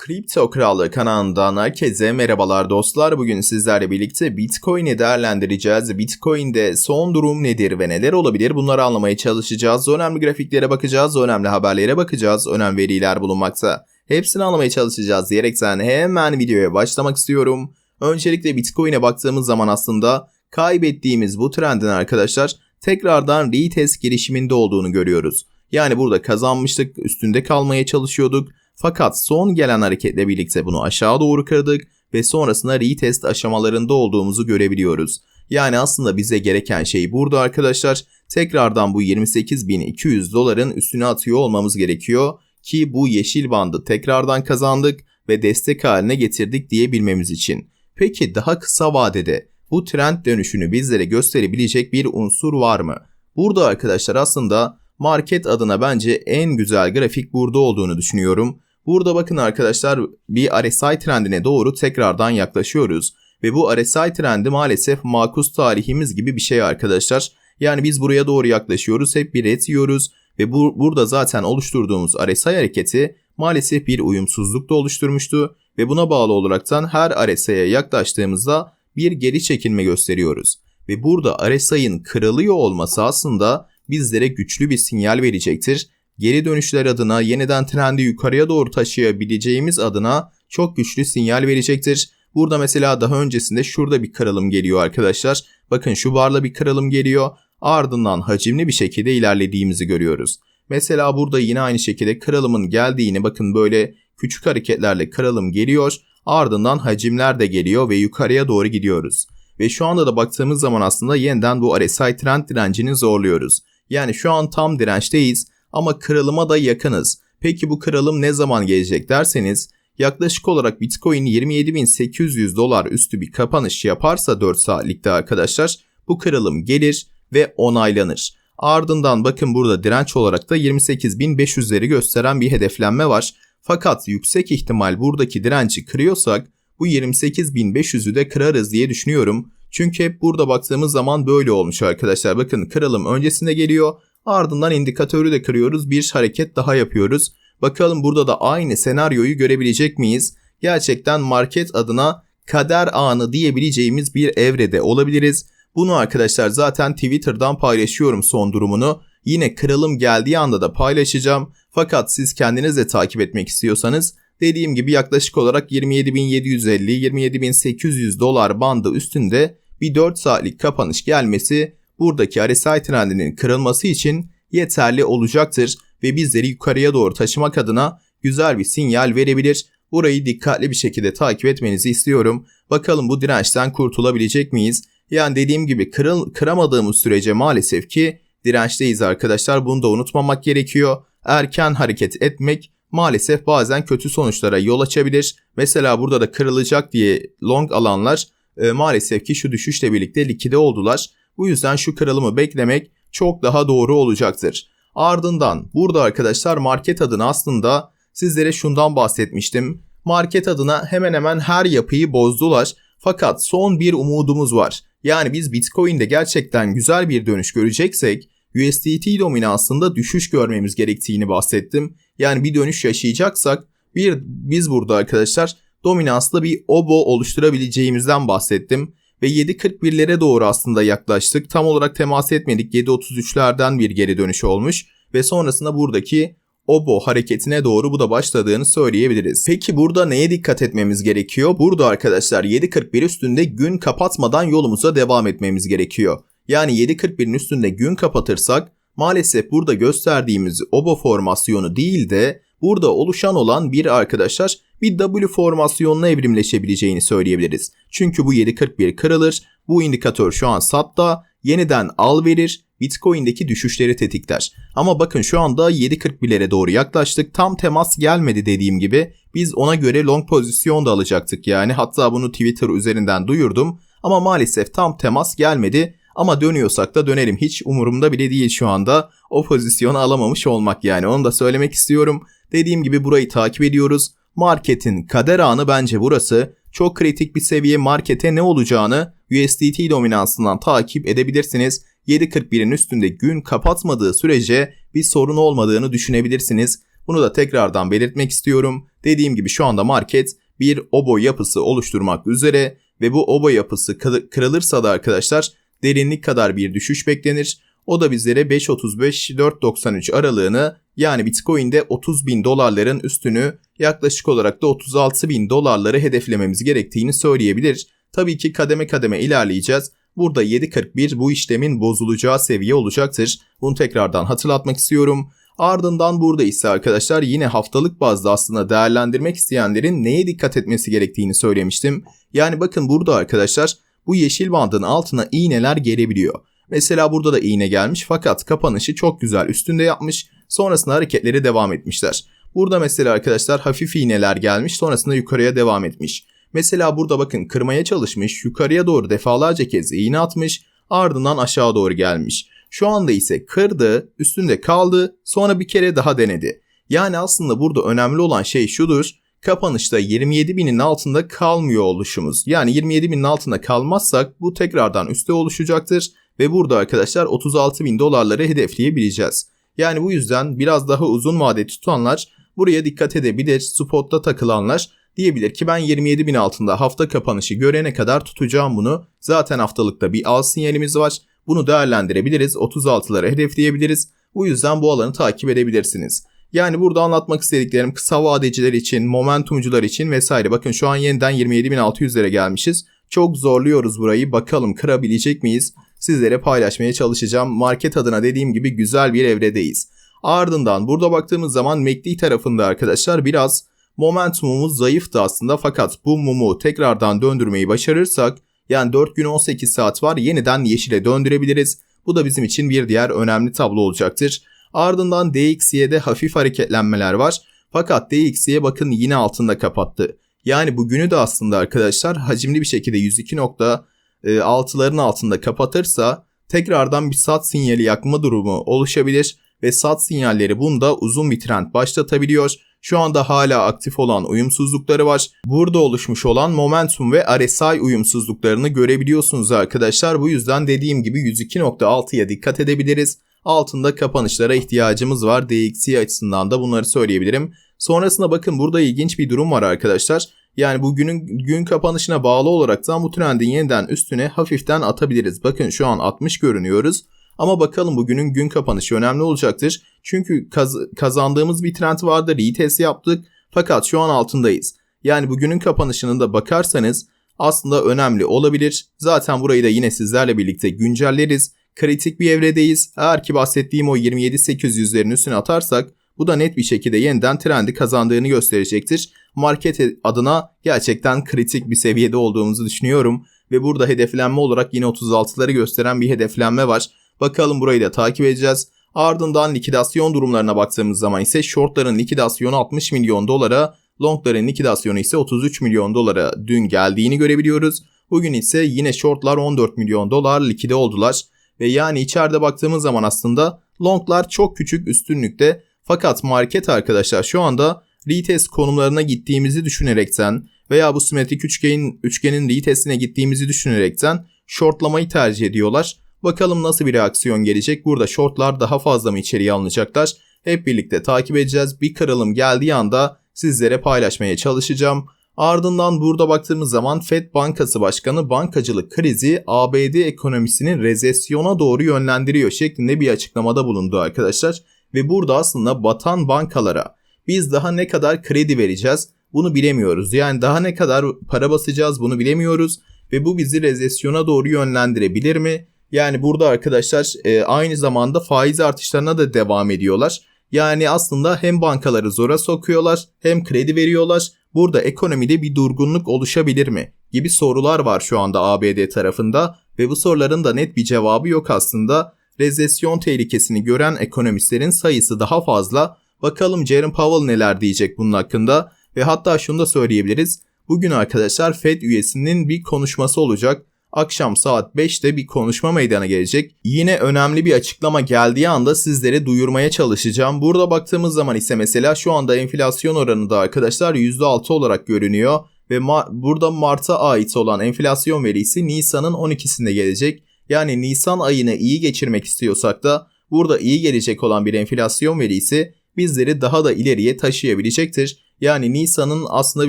Kripto Krallığı kanalından herkese merhabalar dostlar. Bugün sizlerle birlikte Bitcoin'i değerlendireceğiz. Bitcoin'de son durum nedir ve neler olabilir bunları anlamaya çalışacağız. Önemli grafiklere bakacağız, önemli haberlere bakacağız, önemli veriler bulunmakta. Hepsini anlamaya çalışacağız diyerekten hemen videoya başlamak istiyorum. Öncelikle Bitcoin'e baktığımız zaman aslında kaybettiğimiz bu trendin arkadaşlar tekrardan retest gelişiminde olduğunu görüyoruz. Yani burada kazanmıştık, üstünde kalmaya çalışıyorduk fakat son gelen hareketle birlikte bunu aşağı doğru kırdık ve sonrasında retest aşamalarında olduğumuzu görebiliyoruz. Yani aslında bize gereken şey burada arkadaşlar tekrardan bu 28.200 doların üstüne atıyor olmamız gerekiyor ki bu yeşil bandı tekrardan kazandık ve destek haline getirdik diyebilmemiz için. Peki daha kısa vadede bu trend dönüşünü bizlere gösterebilecek bir unsur var mı? Burada arkadaşlar aslında market adına bence en güzel grafik burada olduğunu düşünüyorum. Burada bakın arkadaşlar bir RSI trendine doğru tekrardan yaklaşıyoruz. Ve bu RSI trendi maalesef makus tarihimiz gibi bir şey arkadaşlar. Yani biz buraya doğru yaklaşıyoruz, hep bir ret yiyoruz ve bu, burada zaten oluşturduğumuz RSI hareketi maalesef bir uyumsuzluk da oluşturmuştu ve buna bağlı olaraktan her RSI'ye yaklaştığımızda bir geri çekilme gösteriyoruz. Ve burada RSI'ın kırılıyor olması aslında bizlere güçlü bir sinyal verecektir geri dönüşler adına yeniden trendi yukarıya doğru taşıyabileceğimiz adına çok güçlü sinyal verecektir. Burada mesela daha öncesinde şurada bir kırılım geliyor arkadaşlar. Bakın şu barla bir kırılım geliyor. Ardından hacimli bir şekilde ilerlediğimizi görüyoruz. Mesela burada yine aynı şekilde kırılımın geldiğini bakın böyle küçük hareketlerle kırılım geliyor. Ardından hacimler de geliyor ve yukarıya doğru gidiyoruz. Ve şu anda da baktığımız zaman aslında yeniden bu RSI trend direncini zorluyoruz. Yani şu an tam dirençteyiz ama kırılıma da yakınız. Peki bu kırılım ne zaman gelecek derseniz yaklaşık olarak Bitcoin 27.800 dolar üstü bir kapanış yaparsa 4 saatlikte arkadaşlar bu kırılım gelir ve onaylanır. Ardından bakın burada direnç olarak da 28.500'leri gösteren bir hedeflenme var. Fakat yüksek ihtimal buradaki direnci kırıyorsak bu 28.500'ü de kırarız diye düşünüyorum. Çünkü hep burada baktığımız zaman böyle olmuş arkadaşlar. Bakın kırılım öncesinde geliyor Ardından indikatörü de kırıyoruz. Bir hareket daha yapıyoruz. Bakalım burada da aynı senaryoyu görebilecek miyiz? Gerçekten market adına kader anı diyebileceğimiz bir evrede olabiliriz. Bunu arkadaşlar zaten Twitter'dan paylaşıyorum son durumunu. Yine kırılım geldiği anda da paylaşacağım. Fakat siz kendiniz de takip etmek istiyorsanız dediğim gibi yaklaşık olarak 27.750-27.800 dolar bandı üstünde bir 4 saatlik kapanış gelmesi buradaki RSI trendinin kırılması için yeterli olacaktır ve bizleri yukarıya doğru taşımak adına güzel bir sinyal verebilir. Burayı dikkatli bir şekilde takip etmenizi istiyorum. Bakalım bu dirençten kurtulabilecek miyiz? Yani dediğim gibi kırıl, kıramadığımız sürece maalesef ki dirençteyiz arkadaşlar. Bunu da unutmamak gerekiyor. Erken hareket etmek maalesef bazen kötü sonuçlara yol açabilir. Mesela burada da kırılacak diye long alanlar e, maalesef ki şu düşüşle birlikte likide oldular. Bu yüzden şu kırılımı beklemek çok daha doğru olacaktır. Ardından burada arkadaşlar market adına aslında sizlere şundan bahsetmiştim. Market adına hemen hemen her yapıyı bozdular. Fakat son bir umudumuz var. Yani biz Bitcoin'de gerçekten güzel bir dönüş göreceksek USDT dominansında düşüş görmemiz gerektiğini bahsettim. Yani bir dönüş yaşayacaksak bir biz burada arkadaşlar dominanslı bir obo oluşturabileceğimizden bahsettim ve 7.41'lere doğru aslında yaklaştık. Tam olarak temas etmedik. 7.33'lerden bir geri dönüş olmuş ve sonrasında buradaki obo hareketine doğru bu da başladığını söyleyebiliriz. Peki burada neye dikkat etmemiz gerekiyor? Burada arkadaşlar 7.41 üstünde gün kapatmadan yolumuza devam etmemiz gerekiyor. Yani 7.41'in üstünde gün kapatırsak maalesef burada gösterdiğimiz obo formasyonu değil de burada oluşan olan bir arkadaşlar bir W formasyonuna evrimleşebileceğini söyleyebiliriz. Çünkü bu 7.41 kırılır, bu indikatör şu an SAT'ta yeniden al verir, Bitcoin'deki düşüşleri tetikler. Ama bakın şu anda 7.41'lere doğru yaklaştık. Tam temas gelmedi dediğim gibi. Biz ona göre long pozisyon da alacaktık yani. Hatta bunu Twitter üzerinden duyurdum. Ama maalesef tam temas gelmedi. Ama dönüyorsak da dönerim. Hiç umurumda bile değil şu anda. O pozisyonu alamamış olmak yani. Onu da söylemek istiyorum. Dediğim gibi burayı takip ediyoruz. Marketin kader anı bence burası. Çok kritik bir seviye markete ne olacağını USDT dominansından takip edebilirsiniz. 7.41'in üstünde gün kapatmadığı sürece bir sorun olmadığını düşünebilirsiniz. Bunu da tekrardan belirtmek istiyorum. Dediğim gibi şu anda market bir obo yapısı oluşturmak üzere ve bu obo yapısı kırılırsa da arkadaşlar derinlik kadar bir düşüş beklenir. O da bizlere 5.35-4.93 aralığını yani Bitcoin'de 30 bin dolarların üstünü yaklaşık olarak da 36 bin dolarları hedeflememiz gerektiğini söyleyebilir. Tabii ki kademe kademe ilerleyeceğiz. Burada 7.41 bu işlemin bozulacağı seviye olacaktır. Bunu tekrardan hatırlatmak istiyorum. Ardından burada ise arkadaşlar yine haftalık bazda aslında değerlendirmek isteyenlerin neye dikkat etmesi gerektiğini söylemiştim. Yani bakın burada arkadaşlar bu yeşil bandın altına iğneler gelebiliyor. Mesela burada da iğne gelmiş fakat kapanışı çok güzel üstünde yapmış. Sonrasında hareketleri devam etmişler. Burada mesela arkadaşlar hafif iğneler gelmiş sonrasında yukarıya devam etmiş. Mesela burada bakın kırmaya çalışmış yukarıya doğru defalarca kez iğne atmış ardından aşağı doğru gelmiş. Şu anda ise kırdı üstünde kaldı sonra bir kere daha denedi. Yani aslında burada önemli olan şey şudur kapanışta 27 binin altında kalmıyor oluşumuz. Yani 27 binin altında kalmazsak bu tekrardan üstte oluşacaktır ve burada arkadaşlar 36 bin dolarları hedefleyebileceğiz. Yani bu yüzden biraz daha uzun vade tutanlar buraya dikkat edebilir. Spotta takılanlar diyebilir ki ben 27 bin altında hafta kapanışı görene kadar tutacağım bunu. Zaten haftalıkta bir al sinyalimiz var. Bunu değerlendirebiliriz. 36'lara hedefleyebiliriz. Bu yüzden bu alanı takip edebilirsiniz. Yani burada anlatmak istediklerim kısa vadeciler için, momentumcular için vesaire. Bakın şu an yeniden 27.600'lere gelmişiz. Çok zorluyoruz burayı. Bakalım kırabilecek miyiz? Sizlere paylaşmaya çalışacağım. Market adına dediğim gibi güzel bir evredeyiz. Ardından burada baktığımız zaman MACD tarafında arkadaşlar biraz momentumumuz zayıftı aslında fakat bu mumu tekrardan döndürmeyi başarırsak yani 4 gün 18 saat var yeniden yeşile döndürebiliriz. Bu da bizim için bir diğer önemli tablo olacaktır. Ardından DXY'de hafif hareketlenmeler var. Fakat DXY bakın yine altında kapattı. Yani bugünü de aslında arkadaşlar hacimli bir şekilde 102.6'ların e, altında kapatırsa tekrardan bir sat sinyali yakma durumu oluşabilir ve sat sinyalleri bunda uzun bir trend başlatabiliyor. Şu anda hala aktif olan uyumsuzlukları var. Burada oluşmuş olan momentum ve RSI uyumsuzluklarını görebiliyorsunuz arkadaşlar. Bu yüzden dediğim gibi 102.6'ya dikkat edebiliriz altında kapanışlara ihtiyacımız var. DXY açısından da bunları söyleyebilirim. Sonrasında bakın burada ilginç bir durum var arkadaşlar. Yani bugünün gün kapanışına bağlı olarak da bu trendin yeniden üstüne hafiften atabiliriz. Bakın şu an 60 görünüyoruz. Ama bakalım bugünün gün kapanışı önemli olacaktır. Çünkü kaz kazandığımız bir trend vardı. Retest yaptık. Fakat şu an altındayız. Yani bugünün kapanışının da bakarsanız aslında önemli olabilir. Zaten burayı da yine sizlerle birlikte güncelleriz kritik bir evredeyiz. Eğer ki bahsettiğim o 27-800'lerin üstüne atarsak bu da net bir şekilde yeniden trendi kazandığını gösterecektir. Market adına gerçekten kritik bir seviyede olduğumuzu düşünüyorum. Ve burada hedeflenme olarak yine 36'ları gösteren bir hedeflenme var. Bakalım burayı da takip edeceğiz. Ardından likidasyon durumlarına baktığımız zaman ise shortların likidasyonu 60 milyon dolara, longların likidasyonu ise 33 milyon dolara dün geldiğini görebiliyoruz. Bugün ise yine shortlar 14 milyon dolar likide oldular. Ve yani içeride baktığımız zaman aslında longlar çok küçük üstünlükte fakat market arkadaşlar şu anda retest konumlarına gittiğimizi düşünerekten veya bu simetrik üçgenin, üçgenin retestine gittiğimizi düşünerekten shortlamayı tercih ediyorlar. Bakalım nasıl bir reaksiyon gelecek. Burada shortlar daha fazla mı içeriye alınacaklar? Hep birlikte takip edeceğiz. Bir kırılım geldiği anda sizlere paylaşmaya çalışacağım. Ardından burada baktığımız zaman Fed Bankası Başkanı bankacılık krizi ABD ekonomisini rezesyona doğru yönlendiriyor şeklinde bir açıklamada bulundu arkadaşlar. Ve burada aslında batan bankalara biz daha ne kadar kredi vereceğiz bunu bilemiyoruz. Yani daha ne kadar para basacağız bunu bilemiyoruz ve bu bizi rezesyona doğru yönlendirebilir mi? Yani burada arkadaşlar e, aynı zamanda faiz artışlarına da devam ediyorlar. Yani aslında hem bankaları zora sokuyorlar hem kredi veriyorlar burada ekonomide bir durgunluk oluşabilir mi? gibi sorular var şu anda ABD tarafında ve bu soruların da net bir cevabı yok aslında. Rezesyon tehlikesini gören ekonomistlerin sayısı daha fazla. Bakalım Jerome Powell neler diyecek bunun hakkında ve hatta şunu da söyleyebiliriz. Bugün arkadaşlar Fed üyesinin bir konuşması olacak akşam saat 5'te bir konuşma meydana gelecek. Yine önemli bir açıklama geldiği anda sizlere duyurmaya çalışacağım. Burada baktığımız zaman ise mesela şu anda enflasyon oranı da arkadaşlar %6 olarak görünüyor. Ve ma- burada Mart'a ait olan enflasyon verisi Nisan'ın 12'sinde gelecek. Yani Nisan ayını iyi geçirmek istiyorsak da burada iyi gelecek olan bir enflasyon verisi bizleri daha da ileriye taşıyabilecektir. Yani Nisa'nın aslında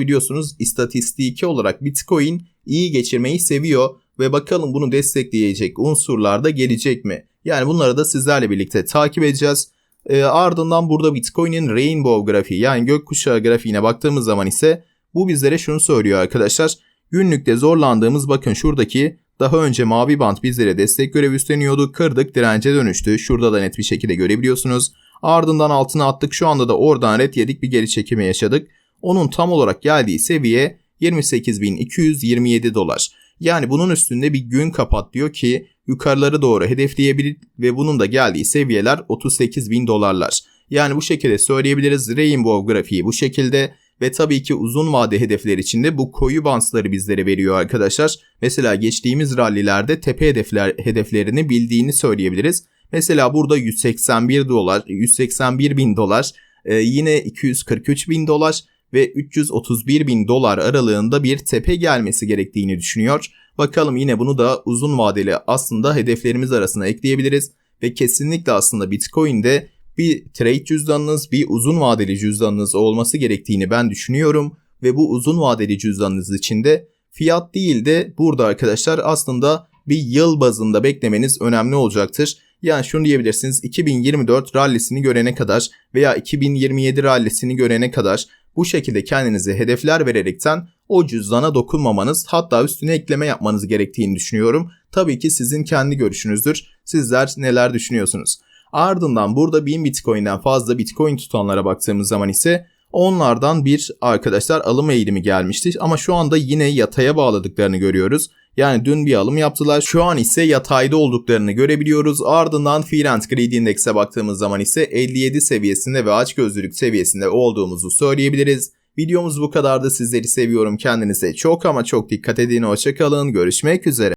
biliyorsunuz istatistiki olarak Bitcoin iyi geçirmeyi seviyor ve bakalım bunu destekleyecek unsurlar da gelecek mi? Yani bunları da sizlerle birlikte takip edeceğiz. E, ardından burada Bitcoin'in Rainbow grafiği yani gökkuşağı grafiğine baktığımız zaman ise bu bizlere şunu söylüyor arkadaşlar. Günlükte zorlandığımız bakın şuradaki daha önce mavi bant bizlere destek görevi üstleniyordu. Kırdık dirence dönüştü. Şurada da net bir şekilde görebiliyorsunuz. Ardından altına attık. Şu anda da oradan red yedik bir geri çekimi yaşadık. Onun tam olarak geldiği seviye 28.227 dolar. Yani bunun üstünde bir gün kapat diyor ki yukarıları doğru hedefleyebilir ve bunun da geldiği seviyeler 38.000 dolarlar. Yani bu şekilde söyleyebiliriz. Rainbow grafiği bu şekilde ve tabii ki uzun vade hedefler içinde bu koyu bansları bizlere veriyor arkadaşlar. Mesela geçtiğimiz rallilerde tepe hedefler hedeflerini bildiğini söyleyebiliriz. Mesela burada 181 dolar, 181 bin dolar, e, yine 243 bin dolar ve 331 bin dolar aralığında bir tepe gelmesi gerektiğini düşünüyor. Bakalım yine bunu da uzun vadeli aslında hedeflerimiz arasına ekleyebiliriz ve kesinlikle aslında Bitcoin'de bir trade cüzdanınız, bir uzun vadeli cüzdanınız olması gerektiğini ben düşünüyorum ve bu uzun vadeli cüzdanınız için de fiyat değil de burada arkadaşlar aslında bir yıl bazında beklemeniz önemli olacaktır. Yani şunu diyebilirsiniz 2024 rallisini görene kadar veya 2027 rallisini görene kadar bu şekilde kendinize hedefler vererekten o cüzdana dokunmamanız hatta üstüne ekleme yapmanız gerektiğini düşünüyorum. Tabii ki sizin kendi görüşünüzdür. Sizler neler düşünüyorsunuz? Ardından burada 1000 Bitcoin'den fazla Bitcoin tutanlara baktığımız zaman ise onlardan bir arkadaşlar alım eğilimi gelmişti ama şu anda yine yataya bağladıklarını görüyoruz. Yani dün bir alım yaptılar. Şu an ise yatayda olduklarını görebiliyoruz. Ardından and Greed Index'e baktığımız zaman ise 57 seviyesinde ve açgözlülük seviyesinde olduğumuzu söyleyebiliriz. Videomuz bu kadardı. Sizleri seviyorum. Kendinize çok ama çok dikkat edin. Hoşçakalın. Görüşmek üzere.